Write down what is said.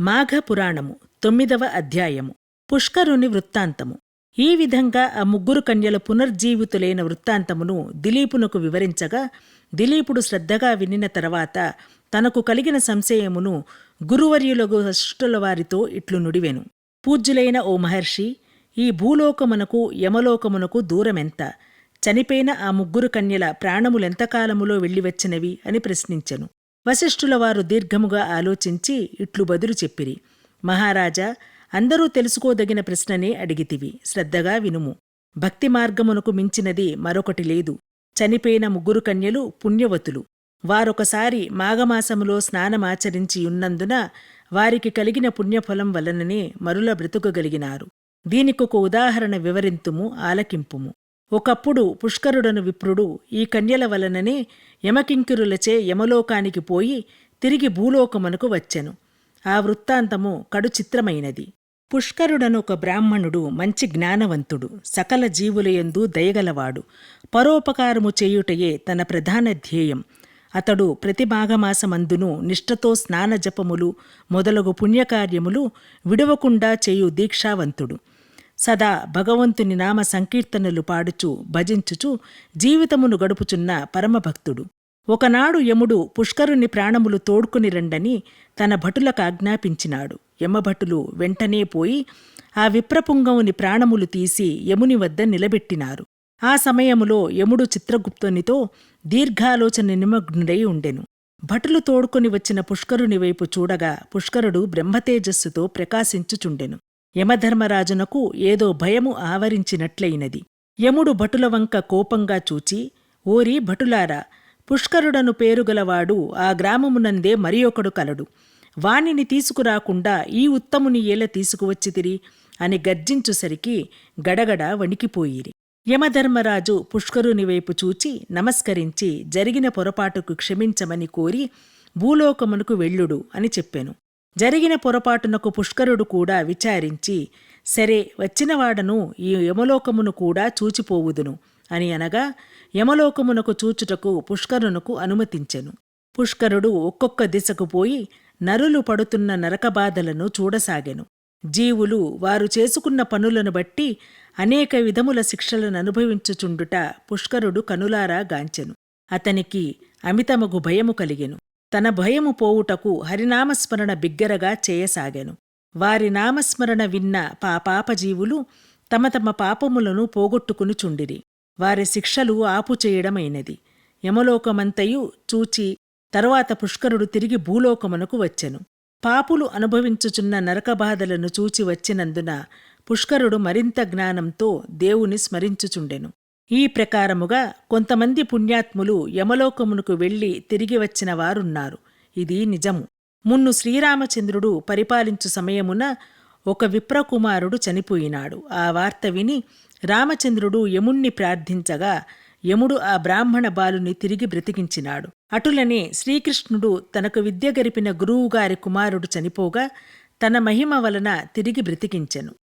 మాఘ పురాణము తొమ్మిదవ అధ్యాయము. పుష్కరుని వృత్తాంతము. ఈ విధంగా ఆ ముగ్గురు కన్యల పునర్జీవితులైన వృత్తాంతమును దిలీపునకు వివరించగా దిలీపుడు శ్రద్ధగా వినిన తర్వాత తనకు కలిగిన సంశయమును గురువర్యులగు వశిష్ఠుల వారితో ఇట్లు నుడివెను. పూజ్యులైన ఓ మహర్షి ఈ భూలోకమునకు యమలోకమునకు దూరమెంత? చనిపోయిన ఆ ముగ్గురు కన్యల ప్రాణములెంతకాలములో వెళ్ళివచ్చినవి అని ప్రశ్నించెను. వశిష్ఠుల వారు దీర్ఘముగా ఆలోచించి ఇట్లు బదులు చెప్పిరి. మహారాజా అందరూ తెలుసుకోదగిన ప్రశ్ననే అడిగితివి. శ్రద్ధగా వినుము. భక్తి మార్గమునకు మించినది మరొకటి లేదు. చనిపోయిన ముగ్గురు కన్యలు పుణ్యవతులు. వారొకసారి మాఘమాసములో స్నానమాచరించి ఉన్నందున వారికి కలిగిన పుణ్యఫలం వలననే మరుల బ్రతుకగలిగినారు. దీనికొక ఉదాహరణ వివరింతుము ఆలకింపుము. ఒకప్పుడు పుష్కరుడను విప్రుడు ఈ కన్యల వలననే యమకింకిరులచే యమలోకానికి పోయి తిరిగి భూలోకమునకు వచ్చెను. ఆ వృత్తాంతము కడు చిత్రమైనది. పుష్కరుడను ఒక బ్రాహ్మణుడు మంచి జ్ఞానవంతుడు సకల జీవులయందు దయగలవాడు. పరోపకారము చేయుటయే తన ప్రధాన ధ్యేయం. అతడు ప్రతి మాఘమాసమందును నిష్ఠతో స్నానజపములు మొదలగు పుణ్యకార్యములు విడవకుండా చేయు దీక్షావంతుడు. సదా భగవంతుని నామ సంకీర్తనలు పాడుచు భజించుచు జీవితమును గడుపుచున్న పరమభక్తుడు. ఒకనాడు యముడు పుష్కరుని ప్రాణములు తోడ్కొని రండని తన భటులకు ఆజ్ఞాపించినాడు. యమభటులు వెంటనే పోయి ఆ విప్రపుంగవుని ప్రాణములు తీసి యముని వద్ద నిలబెట్టినారు. ఆ సమయములో యముడు చిత్రగుప్తునితో దీర్ఘాలోచన నిమగ్నుడై ఉండెను. భటులు తోడుకొని వచ్చిన పుష్కరుని వైపు చూడగా పుష్కరుడు బ్రహ్మతేజస్సుతో ప్రకాశించుచుండెను. యమధర్మరాజునకు ఏదో భయము ఆవరించినట్లయినది. యముడు భటులవంక కోపంగా చూచి ఓరి భటులారా పుష్కరుడను పేరుగలవాడు ఆ గ్రామమునందే మరి ఒకడు కలడు. వానిని తీసుకురాకుండా ఈ ఉత్తముని ఏల తీసుకువచ్చితిరి? అని గర్జించుసరికి గడగడ వణికిపోయిరి. యమధర్మరాజు పుష్కరుని వైపు చూచి నమస్కరించి జరిగిన పొరపాటుకు క్షమించమని కోరి భూలోకమునకు వెళ్ళుడు అని చెప్పెను. జరిగిన పొరపాటునకు పుష్కరుడు కూడా విచారించి సరే వచ్చినవాడను ఈ యమలోకమును కూడా చూచిపోవుదును అని అనగా యమలోకమునకు చూచుటకు పుష్కరునకు అనుమతించెను. పుష్కరుడు ఒక్కొక్క దిశకు పోయి నరులు పడుతున్న నరకబాధలను చూడసాగెను. జీవులు వారు చేసుకున్న పనులను బట్టి అనేక విధముల శిక్షలను అనుభవించుచుండుట పుష్కరుడు కనులారా గాంచెను. అతనికి అమితమగు భయము కలిగెను. తన భయము పోవుటకు హరినామస్మరణ బిగ్గరగా చేయసాగాను. వారి నామస్మరణ విన్న పాపాపజీవులు తమ తమ పాపములను పోగొట్టుకుని చుండిరి. వారి శిక్షలు ఆపుచేయడమైనది యమలోకమంతయు చూచి తరువాత పుష్కరుడు తిరిగి భూలోకమునకు వచ్చెను. పాపులు అనుభవించుచున్న నరకబాధలను చూచి వచ్చినందున పుష్కరుడు మరింత జ్ఞానంతో దేవుని స్మరించుచుండెను. ఈ ప్రకారముగా కొంతమంది పుణ్యాత్ములు యమలోకమునకు వెళ్ళి తిరిగి వచ్చిన వారున్నారు. ఇది నిజము. మున్ను శ్రీరామచంద్రుడు పరిపాలించు సమయమున ఒక విప్రకుమారుడు చనిపోయినాడు. ఆ వార్త విని రామచంద్రుడు యముణ్ణి ప్రార్థించగా యముడు ఆ బ్రాహ్మణ బాలుని తిరిగి బ్రతికించినాడు. అటులనే శ్రీకృష్ణుడు తనకు విద్య గరిపిన గురువుగారి కుమారుడు చనిపోగా తన మహిమ వలన తిరిగి బ్రతికించెను.